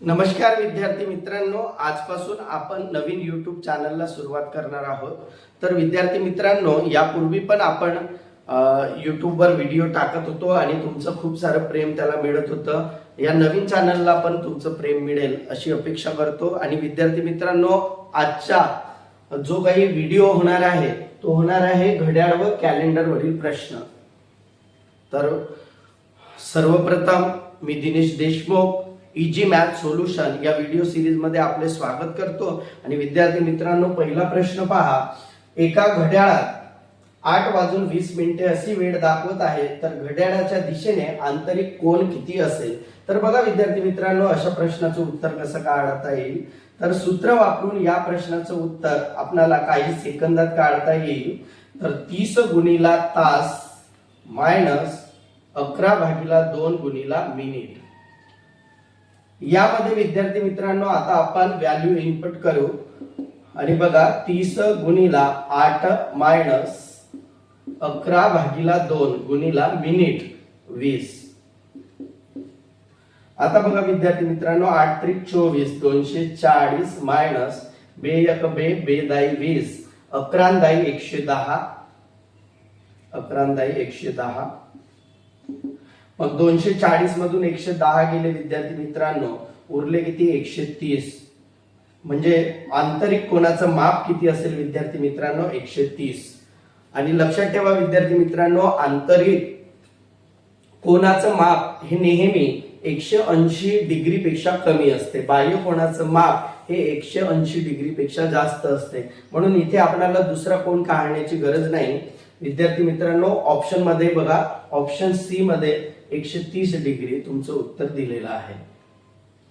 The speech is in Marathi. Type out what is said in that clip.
नमस्कार विद्यार्थी मित्रांनो आजपासून आपण नवीन यूट्यूब चॅनलला सुरुवात करणार आहोत. तर विद्यार्थी मित्रांनो यापूर्वी पण आपण यूट्यूबवर व्हिडिओ टाकत होतो आणि तुमचं खूप सारं प्रेम त्याला मिळत होतं. या नवीन चॅनलला पण तुमचं प्रेम मिळेल अशी अपेक्षा करतो. आणि विद्यार्थी मित्रांनो आजचा जो काही व्हिडिओ होणार आहे तो होणार आहे घड्याळ व कॅलेंडरवरील प्रश्न. तर सर्वप्रथम मी Dinesh Deshmukh easy math solution या व्हिडिओ सिरीजमध्ये आपले स्वागत करतो. आणि विद्यार्थी मित्रांनो पहिला प्रश्न पहा. एका घड्याळात आठ वाजून वीस मिनिटे अशी वेळ दाखवत आहे तर घड्याळाच्या दिशेने आंतरिक कोण किती असेल? तर बघा विद्यार्थी मित्रांनो अशा प्रश्नाचं उत्तर कसं काढता येईल? तर सूत्र वापरून या प्रश्नाचं उत्तर आपल्याला काही सेकंदात काढता येईल. तर तीस गुणीला तास मायनस अकरा भागीला दोन गुणीला मिनिट. यामध्ये विद्यार्थी मित्रांनो आता आपण व्हॅल्यू इनपुट करू. आणि बघा तीस गुणीला आठ मायनस अकरा भागीला दोन गुणीला मिनिट वीस. आता बघा विद्यार्थी मित्रांनो आठ त्रिक चोवीस दोनशे चाळीस मायनस बे एक बे बेदाई वीस. अकरांदाई एकशे दहा. अकरांदाई एकशे दहा. मग दोनशे चाळीस मधून एकशे दहा गेले विद्यार्थी मित्रांनो. उरले किती? एकशे तीस. म्हणजे आंतरिक कोणाचं माप किती असेल विद्यार्थी मित्रांनो? एकशे तीस. आणि लक्षात ठेवा विद्यार्थी मित्रांनो आंतरिक कोणाचं माप हे नेहमी एकशे ऐंशी डिग्री पेक्षा कमी असते. बाह्य कोणाचं माप हे एकशे ऐंशी डिग्री पेक्षा जास्त असते. म्हणून इथे आपल्याला दुसरा कोण काढण्याची गरज नाही. विद्यार्थी मित्रांनो ऑप्शनमध्ये बघा. ऑप्शन सी मध्ये एकशे तीस डिग्री तुमचं उत्तर दिलेलं आहे.